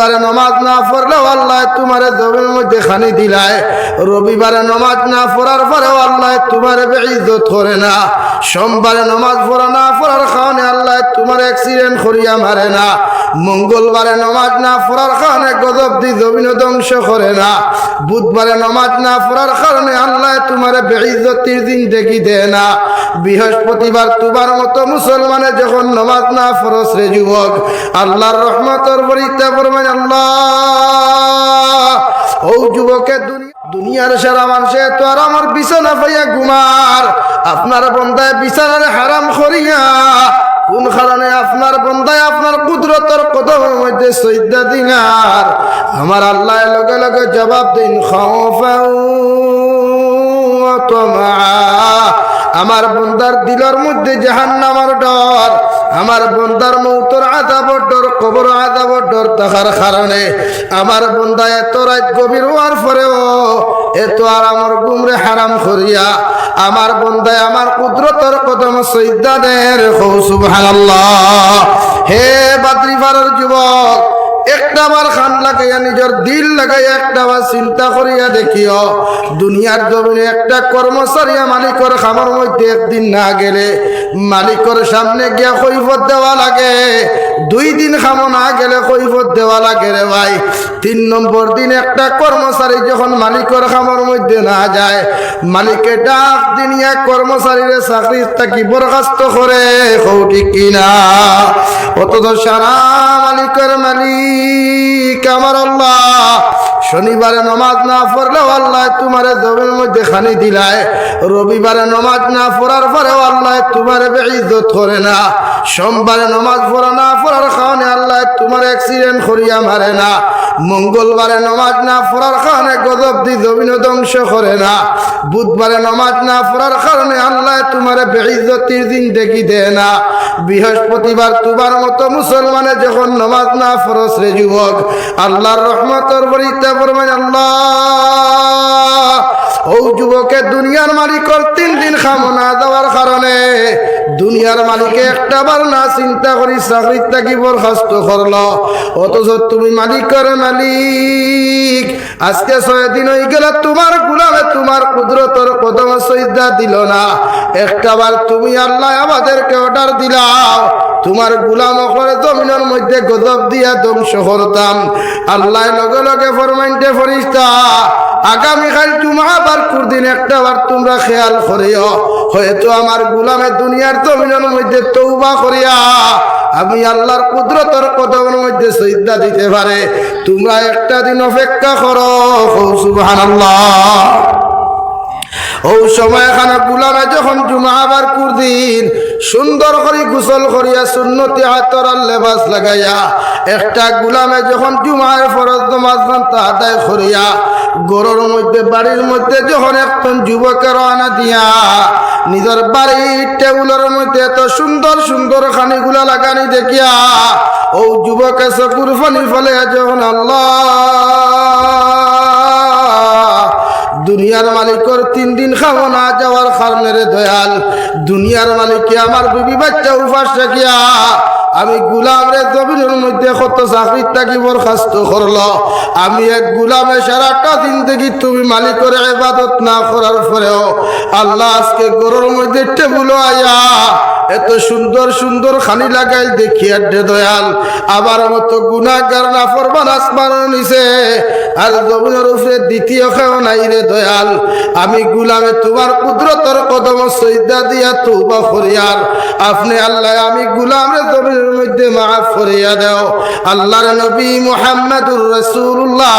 শনিবারে নমাজ না পড়লেও আল্লাহ তোমার জমির মধ্যে খানি দিলায়। রবিবারে নমাজ না পড়ার পরেও আল্লাহ তোমার বেইজত করে না। সোমবারে নমাজ পড়া না পড়ার কারণে আল্লাহ তোমার অ্যাক্সিডেন্ট করিয়া মারে না। মঙ্গলবারে নমাজ না পড়ার কারণে গজব দি জমিন ধ্বংস করে না। বুধবারে নমাজ না পড়ার কারণে আল্লাহ তোমার বেইজতির দিন দেখি দেয় না। বৃহস্পতিবার তোমার মতো মুসলমানে যখন নমাজ না ফরস রে যুবক আল্লাহর রহমতর বরিতে পড়বেন আল্লাহ, ও যুবকে, দুনিয়া দুনিয়ার সারা মানুষে তো আর আমার বিছানা পাইয়া ঘুমার। আপনার বন্ধায় বিছানার হারাম করিয়া কোন কারণে আপনার বন্ধায় আপনার কুদরতর কদমের মধ্যে সৈদ্যা দিনার? আমার আল্লাহ লগে লগে জবাব দিন আমার বন্দার দিলর মধ্যে জাহান নামার ডর, আমার বন্দার মৌতর আদাবর ডর, কবর আদাবর ডর থাকার কারণে। আমার বন্দা এত রাত গভীর হওয়ার পরেও এত আর আমার গুমরে হারাম করিয়া, আমার বন্দায় আমার কুদরতর কদম সৈদাদের সুবহানাল্লাহ। হে বাদ্রিপাড়ার যুবক একটা বার খান লাগাইয়া নিজের দিল লাগাইয়া একটা বার চিন্তা করিয়া দেখিও, দুনিয়ার জমিনে একটা কর্মচারী মালিকর খামার মধ্যে একদিন না গেলে মালিকর সামনে গিয়া কৈফত দেওয়া লাগে। দুই দিন খামো না গেলে কৈফত লাগে রে ভাই। তিন দিন একটা কর্মচারী যখন মালিকর খামার মধ্যে না যায়, মালিকে ডাক দিনিয়া কর্মচারীরে চাকরি থাকি বরখাস্ত করে কিনা? মালিক আমার আল্লাহ। শনিবারে নমাজ না পড়লেও আল্লাহ তোমার জমির মধ্যে খানি দিলায়। রবিবারে নমাজ না পড়ার পরেও আল্লাহ তোমার বেইজত করে না। সোমবারে নমাজ পড়া না পড়ার কারণে আল্লাহ তোমার অ্যাক্সিডেন্ট করিয়া মারে না। মঙ্গলবারে নমাজ না পড়ার কারণে গজব দি জমিন ধ্বংস করে না। বুধবারে নমাজ না পড়ার কারণে আল্লাহ তোমার বেইজতির দিন দেখি দেয় না। বৃহস্পতিবার তোমার মতো মুসলমানে যখন নমাজ না ফরস রে যুবক, আল্লাহর রহমতর বরিতে পড়বেন আল্লাহ ও যুবকে দুনিয়ার মালিকর তিন দিন খামো না দেওয়ার কারণে দুনিয়ার মালিকে একটা বার না চিন্তা করি চাকরির থাকি বরখাস্ত করল। অথচ তুমি মালিকের মালিক। আজকে ছয় দিন হয়ে গেল, তোমার গুলামে তোমার কুদরতর কদম সৈদা দিল না। একটা বার তুমি আল্লাহ আমাদেরকে অর্ডার দিলাও তোমার গুলাম করে জমিনের মধ্যে গজব দিয়া ধ্বংস করতাম। আল্লাহ লগে লগে ফরমাইন্টে ফরিস্তা আগামীকাল তুমি আবার কুরদিন একটা বার তোমরা খেয়াল করিও। হয়তো আমার গুলামে দুনিয়ার জমিনের মধ্যে তৌবা করিয়া আমি আল্লাহর কুদরতর কদমের মধ্যে সৈদা দিতে পারে। তোমরা একটা দিন অপেক্ষা করো। সুবহানাল্লাহ। ও সময় এখানে গুলামে যখন জুমা আবার কুরদিন, সুন্দর করে গোসল করিয়া সুন্নতি হাতর লেবাস লাগাইয়া, একটা গুলামে যখন জুমায় ফরজ নমাজ তা আদায় করিয়া, গরুর মধ্যে, বাড়ির মধ্যে যখন একজন যুবকের আনা দিয়া, নিজের বাড়ির টেবুলের মধ্যে এত সুন্দর সুন্দর খানিগুলা লাগানি দেখিয়া, ও যুবকে চকুর ফানি ফলে যখন আল্লাহ দুনিয়ার মালিকর তিন দিন খাব না যাওয়ার কারণে রে দয়াল, দুনিয়ার মালিককে আমার বিবি বাচ্চা উপাস রাখিয়া আমি গুলাম রে জমিনের মধ্যে কত চাকরির থাকি বরখাস্ত করল। আমি এক গুলামে সারাটা দিন দেখি তুমি মালিকের এবাদত না করার পরেও আল্লাহ আজকে গরুর মধ্যে টেবুল আয়া এত সুন্দর সুন্দর খানি লাগাই দেখি আড্ডে দয়াল। আবার মতো গুণাগার না ফরমান আসমান নিছে। আর জমিনের উপরে দ্বিতীয় খেও নাই রে দয়াল। আমি গুলামে তোমার কুদরতর কদম সৈদা দিয়া তুবা ফরিয়ার আপনি আল্লাহ, আমি গুলামে জমিনের মধ্যে মাফ ফরিয়া দাও। আল্লাহর নবী মুহাম্মদুর রাসূলুল্লাহ।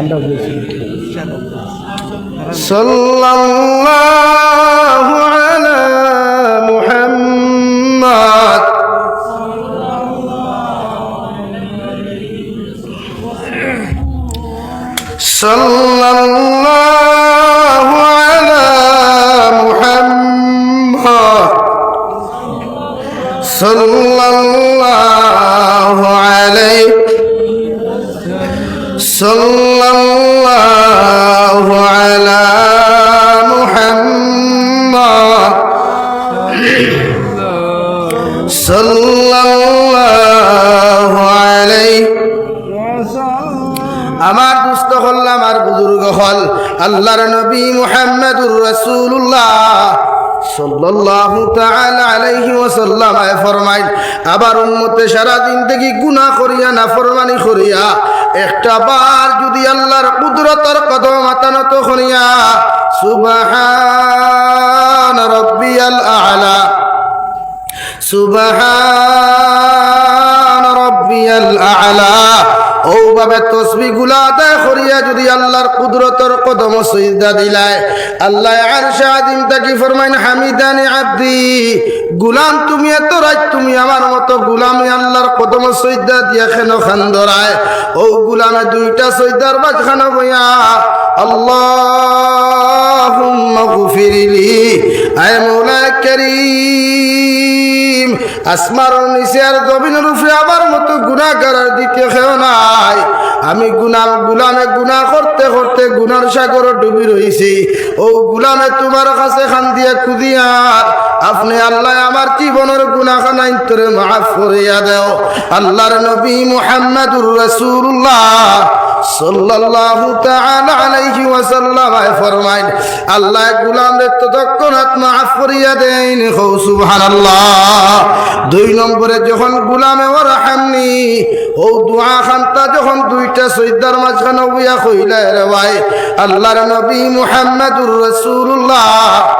আমরা বলছি সাল্লাল্লাহু আলা মুহাম্মদ। সাল্লাল্লাহু আলা মুহাম্মদ। সাল্লাল্লাহু আল্লাহর নবী মুহাম্মদুর রাসূলুল্লাহ সাল্লাল্লাহু তাআলা আলাইহি ওয়াসাল্লাম ফরমাইন, আবার উম্মতে সারা দিন থেকে গুনাহ করিয়া না ফরমানি করিয়া, একটা বার যদি আল্লাহর কুদরতের কদম মাতানত করিয়া, সুবহান রাব্বিয়াল আ'লা, সুবহান রাব্বিয়াল ভাবে তসবি গুলা আদায় করিয়া যদি আল্লাহর কুদরতর কদম সজদা দিলায়, আল্লাহ আরশে আদিম তাকি ফরমাইন, হামিদানি আব্দি, গুলাম তুমি এত রাত তুমি আমার মতো গুলামি আল্লাহর কদম সজদা দিয়া কেন খান ধরায় ও গুলামে দুইটা সজদার মাঝখানে বইয়া, আল্লাহুম্মা গফিরলি আয় মৌলা করিম। আসমার নিচে জমিনের উপরে আমার মতো গুণা করার দ্বিতীয় খেও নাই। আমি গুনাম গুলামে গুণা করতে করতে গুনার সাগর ডুবি রয়েছি ও গুলামে তোমার কাছে খান দিয়ে খুদিয়ার আপনি আল্লাহ আমার জীবনের গুণা খানাই তোরে মাফ করিয়া দেও। আল্লাহর নবী মুহাম্মদুর রাসূলুল্লাহ। সাল্লাল্লাহু তাআলা আলাইহি ওয়াসাল্লাম ফরমাইন, আল্লাহ গুলামরে ততক্ষণাৎ মাফ করিয়া দেন। হো, সুবহানাল্লাহ। দুই নম্বরে যখন গুলামে ওরহামনি ও দোয়া খান্তা যখন দুইটা সৈদার মাঝখানে বইয়া কইলা রে ভাই, আল্লাহর নবী মুহাম্মদুর রাসূলুল্লাহ।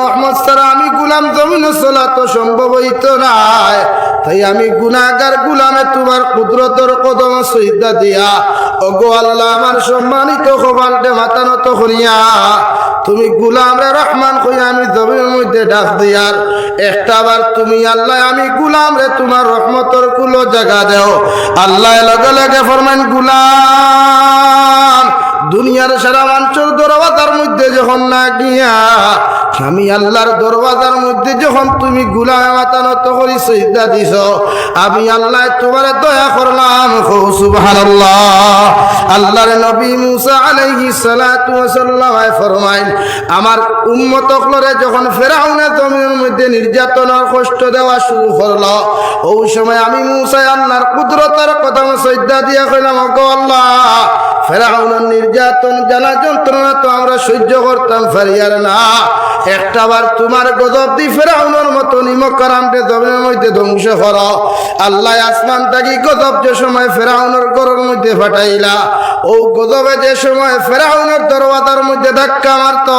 গুলাম জমিন চলা তো সম্ভব হইত নাই। তাই আমি গুনাগার গুলামে তোমার কুদরতর কদম সহিদা দিয়া, ওগো আল্লাহ আমার সম্মানিত কপালটে মাথা নত করিয়া, তুমি গুলামরে রহমান কইয়া আমি জমির মধ্যে ডাক দিয়ার একটা বার তুমি আল্লাহ আমি গুলাম রে তোমার রহমতর কুলো জায়গা দেও। আল্লাহ লগে লগে ফরমান গুলাম দুনিয়ার সারা মানুষের দরওয়াজার মধ্যে যখন না গিয়া আমি আল্লাহর দরওয়াজার মধ্যে যখন তুমি গুলামে মাথা নত করি সৈদা দিছ, আমি আল্লাহ তোমার দয়া করলাম আল্লাহর নবী মুসা আলাইহি সালাতু ওয়াসাল্লাম ফরমাইন আমার উম্মত অকলরে যখন ফেরাউনে জমিনের মধ্যে নির্যাতনের কষ্ট দেওয়া শুরু করল, ওই সময় আমি মুসা আল্লাহর কুদরতার কথা সৈদা দিয়া কইলাম আল্লাহ ফেরাউনের নির্যাতন, জ্বালা যন্ত্রণা তো আমরা সহ্য করতাম ফেরিয়ার না। একটা বার তোমার গজব দি ফেরাউনের মতো নিমকরামটে কারামকে মধ্যে ধ্বংস কর। আল্লাহ আসমান থাকি গজব যে সময় ফেরাউনের গরের মধ্যে ফাটাইলা? ও গজবে যে সময় ফেরাউনের দরওয়াজার মধ্যে ধাক্কা মারত,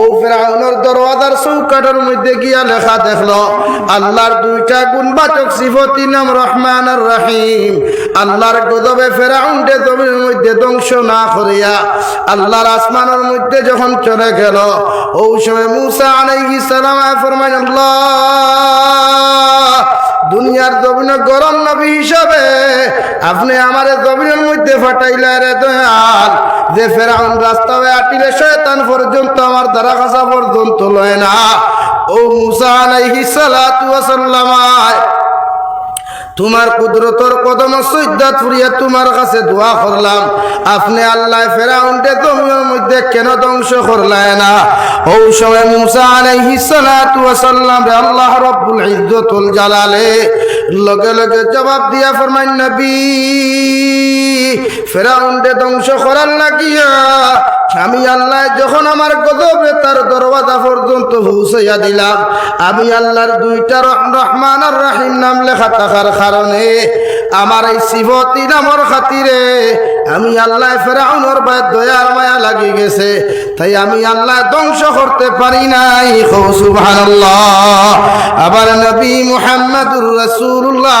ও ফেরাউনের দরওয়াজার চৌকাটের মধ্যে গিয়া লেখা দেখল, আল্লাহর দুইটা গুণবাচক সিফতি নাম রহমান আর রাহিম। আল্লাহর গজবে ফেরাউনকে জমিনের মধ্যে ধ্বংস না করিয়া আল্লাহর আসমানের মধ্যে যখন চলে গেল, ও সময় মুসা আলাইহিস সালাম ফরমান আল্লাহ দুনিয়ার জমিনে গরম নবী হিসাবে আপনি আমার জমিনের মধ্যে ফাটাইলে রে দয়াল। যে ফেরাউন রাস্তা আটিলে শয়তান পর্যন্ত, আমার দ্বারা কাছা পর্যন্ত লয় না। ও মুসা আলাইহিস সালাতু ওয়া সাল্লামায় তোমার কুদরতর কদম সৈদ্যাত ফুরিয়া তোমার কাছে দোয়া করলাম। আপনি আল্লাহ ফেরাউন্ডে জমির মধ্যে কেন ধ্বংস করলায় না? ও সময় মুসা সালাতু তুয়া সাল্লাম রে আল্লাহ রব্বুল ইজ্জতুল জালালে লগে লগে জবাব দিয়া ফরমাইন, নবী ফেরাউন্ডে ধ্বংস করার লাগিয়া আমি আল্লাহ যখন আমার গজবে তার দরওয়াজা পর্যন্ত পৌঁছাইয়া দিলাম, আমি আল্লাহর দুইটা রহমান আর রাহিম নাম লেখা থাকার কারণে আমার এই শিবতী নামর খাতিরে আমি আল্লাহ ফেরাউনর বাদ দয়ার মায়া লাগি গেছে, তাই আমি আল্লাহ ধ্বংস করতে পারি নাই। সুবহানাল্লাহ। আবার নবী মুহাম্মদুর রাসূলুল্লাহ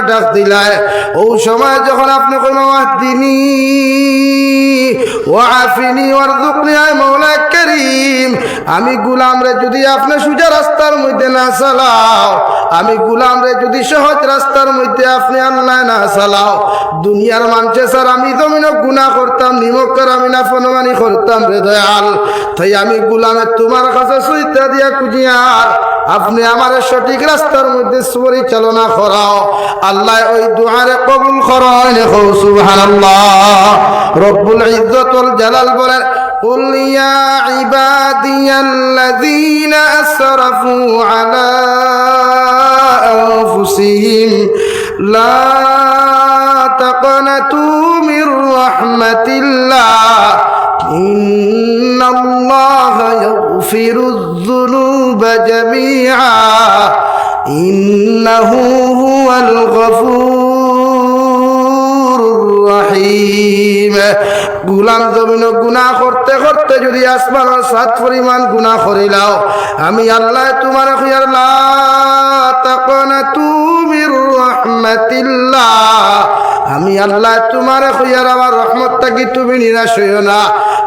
ডাক দিলাই ও সময় যখন আপনি কোনো দিনী ওয়াফিনি ওয়ারযুকনি আয় মাওলা করিম, আমি গুলাম রে যদি আপনি সোজা রাস্তার মধ্যে না চালাও, আমি গুলাম রে যদি সহজ রাস্তার মধ্যে আপনি আল্লাহ না চালাও, দুনিয়ার মানুষে স্যার আমি জমিন গুণা করতাম নিমকের আমি না ফনমানি করতাম রে দয়াল, তাই আমি গুলামে তোমার কাছে সুইতা দিয়া কুজিয়ার আপনি আমার সঠিক রাস্তার মধ্যে পরিচালনা করাও, আল্লাহ ওই দুয়ারে কবুল করেন সুবহানাল্লাহ রব্বুল ইজ্জতুল জালাল বলেন قل يا عبادي الذين أسرفوا على أنفسهم لا تقنطوا من رحمة الله إن الله يغفر الذنوب جميعا إنه هو الغفور الرحيم গুলাম জমিন গুনাহ করতে করতে যদি আসমানের সাত পরিমাণ গুনাহ করিলাও আমি আল্লাহ তোমার খুঁয়ার লা তাকনা তুমির রহমাতিল্লাহ আমি আল্লাহ তোমার খুঁয়ার আমার রহমত থাকি, তুমি নিরাশ হইও না।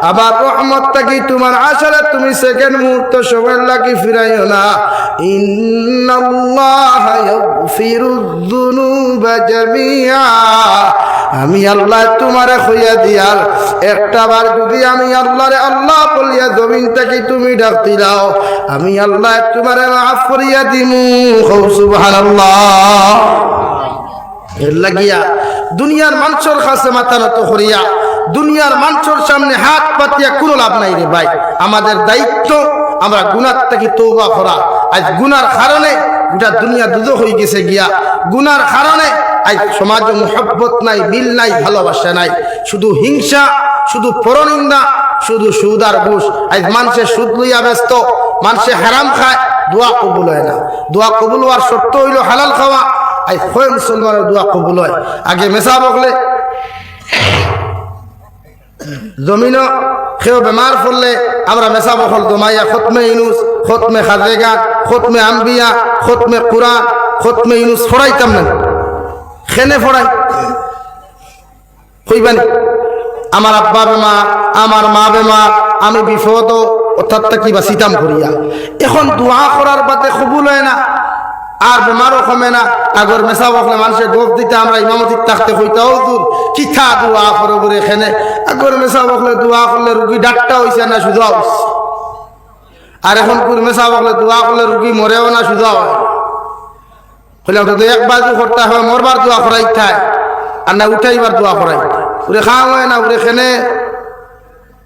আবার রহমত থাকি, তোমার আশারে তুমি সেকেন্ড মুহূর্ত সময় লাগি ফিরাইও না। আমি আল্লাহ তোমারে হইয়া দিয়ার একটা বার যদি আমি আল্লাহরে আল্লাহ বলিয়া জমিন থেকে, তুমি ডাক দিলাও। আমি আল্লাহ তোমারে মাফ করিয়া দিমু। সুবহানাল্লাহ। এর লাগিয়া দুনিয়ার মানুষের কাছে মাথা নত করিয়া, দুনিয়ার মানুষের সামনে হাত পাতিয়া কোনো লাভ নাই রে ভাই। আমাদের দায়িত্ব, আমরা গুনার থেকে তৌবা করা। আজ গুনার কারণে গোটা দুনিয়া দুধ হয়ে গেছে গিয়া। গুনার কারণে আজ সমাজে মোহব্বত নাই, মিল নাই, ভালোবাসা নাই। শুধু হিংসা, শুধু পরনিন্দা, শুধু সুদ আর ঘুষ। আজ মানুষে সুদ লইয়া ব্যস্ত, মানুষে হারাম খায়, দোয়া কবুল হয় না। দোয়া কবুল হওয়ার সত্য হইল হালাল খাওয়া। আজ হয় মুসলমানের দোয়া কবুল হয়। আগে মেশা বকলে জমিন সেও বেমার পড়লে আমরা মেশা বকল দমাইয়া খতমে ইনুস খতমে খাজেগান খতমে আম্বিয়া, খতমে কুরআন, খতমে ইনুস ফড়াইতাম না। খেনে ফড়াই। কইবানি আমার আব্বা বেমার, আমার মা বেমার, আমি বিপদ অর্থাৎ কি বা সিতাম করিয়া। এখন দোয়া করার বাদে কবুল হয় না। আর বেমারও কমে না। আগর মেশা বকলে মানুষের গোপ দিতে আমরা ইমামতির থাকতে হইতাও দূর কিথা দোয়া করে করে এখানে? আগর মেশা বকলে দোয়া করলে রুগী ডাক্তার হইছে না শুধু আর এখন কুর মেশা বকলে দোয়া করলে রুগী মরেও না শুধু হয় হইলে ওটা তো এক বাজু করতে হয়, মরবার দোয়া করাই থায় আর না উঠাইবার দোয়া করাই ওরে খাওয়া হয় না, ওরে খেনে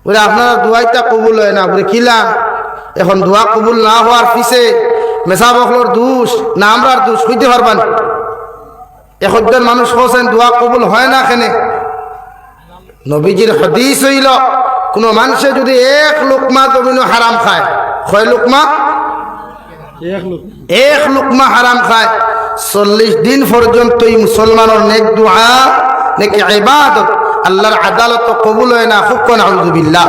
ওরে আপনার দোয়াইটা কবুল হয় না, ওরে কিলা। এখন দোয়া কবুল না হওয়ার পিছে মেসা বকলর দোষ না আমরার দোষ হইতে পারবান একজন মানুষ হোসেন দোয়া কবুল হয় না কেনে? নবীজির হদিস হইল কোন মানুষে যদি এক লোকমা জমিন হারাম খায় কয় লোকমা? এক লোকমা। হারাম খায়। চল্লিশ দিন পর্যন্ত এই মুসলমানের নেক দোয়া নেক ইবাদত আল্লাহর আদালত কবুল হয় না হুকন আলদুবিল্লাহ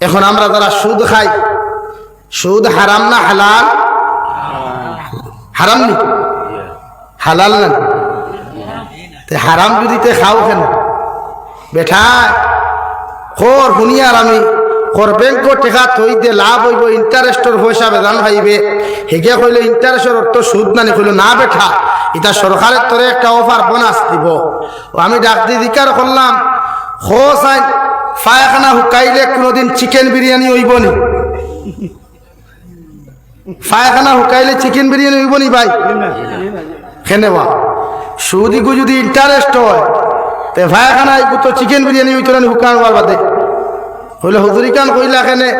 এখন আমরা যারা সুদ খাই সুদ হারাম না হালাল? হারাম নি হালাল না হারাম যদি তে খাও কেন? বেঠা, খর শুনিয়ার আমি খর ব্যাংক টেকা থই দিয়ে লাভ হইব ইন্টারেস্টর পয়সা বেদান খাইবে হেগে কইলে ইন্টারেস্টের অর্থ সুদ নানি কইল, না বেঠা এটা সরকারের তরে একটা অফার বোনাস দিব। আমি ডাক দিয়ে দিকার করলাম খো চাই, পায়খানা হুকাইলে কোনোদিন চিকেন বিরিয়ানি হইব নি? পায়খানা হুকাইলে চিকেন বিরিয়ানি হইব নি ভাই? খেনেবা সুদিকু যদি ইন্টারেস্ট হয়। তে পায়খানা তো চিকেন বিরিয়ানি হইতো না হুকান বাদে। হইলে হুজুরিকান কইলা খেনে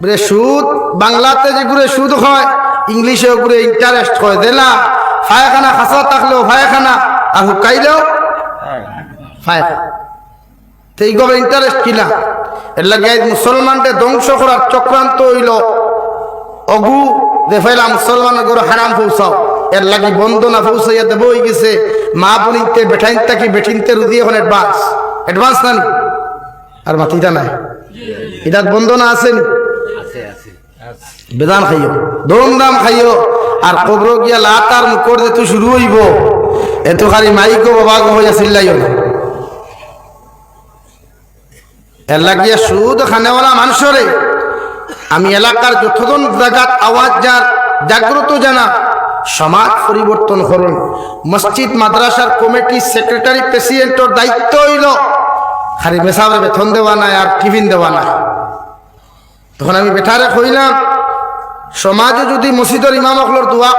বলে সুদ, বাংলাতে যেগুলো সুদ হয়, ইংলিশে ওগুলো ইন্টারেস্ট হয় দেলা পায়খানা খাসা থাকলেও পায়খানা, আর হুকাইলেও পায়খানা তো এইভাবে ইন্টারেস্ট কিনা এর লাগে আজ মুসলমানকে ধ্বংস করার চক্রান্ত হইল। অগু দেখাইলা মুসলমানের গরু হারাম পৌঁছাও। এর লাগি বন্ধ না পৌঁছাইয়া দেব গেছে। মা বলিতে বেঠাইন তাকি বেঠিনতে রুদি এখন অ্যাডভান্স অ্যাডভান্স না? আর মাতিটা নাই। এটা বন্ধ না আছেন বেদান খাইও। ধুমধাম খাইও। আর কবর গিয়া লাতার মুখর যে তুই শুরু হইব এত খালি মাইকো বাবা গো হইয়া চিল্লাইও না। এর লাগিয়া সুদ খানেওয়ালা মানুষরে আমি এলাকার যতজন জাগাত আওয়াজ যার, জাগ্রত জানা, সমাজ পরিবর্তন করুন মসজিদ, মাদ্রাসার কমিটি, সেক্রেটারি, প্রেসিডেন্টর দায়িত্ব হইল, খালি মেসাবের বেতন দেওয়া নাই আর টিফিন দেওয়া নাই। তখন আমি বেঠারে কইলাম, সমাজে যদি মসজিদের ইমাম অকলর দোয়া